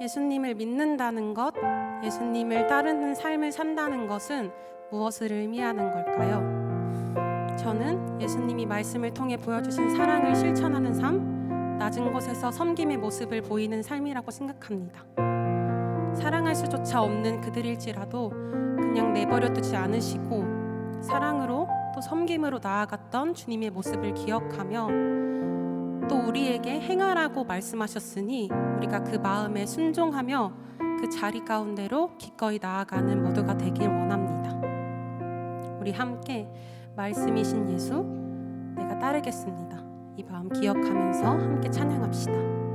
예수님을 믿는다는 것, 예수님을 따르는 삶을 산다는 것은 무엇을 의미하는 걸까요? 저는 예수님이 말씀을 통해 보여주신 사랑을 실천하는 삶, 낮은 곳에서 섬김의 모습을 보이는 삶이라고 생각합니다. 사랑할 수조차 없는 그들일지라도 그냥 내버려 두지 않으시고 사랑으로 또 섬김으로 나아갔던 주님의 모습을 기억하며 또 우리에게 행하라고 말씀하셨으니 우리가 그 마음에 순종하며 그 자리 가운데로 기꺼이 나아가는 모두가 되길 원합니다. 우리 함께 말씀이신 예수 내가 따르겠습니다. 이 마음 기억하면서 함께 찬양합시다.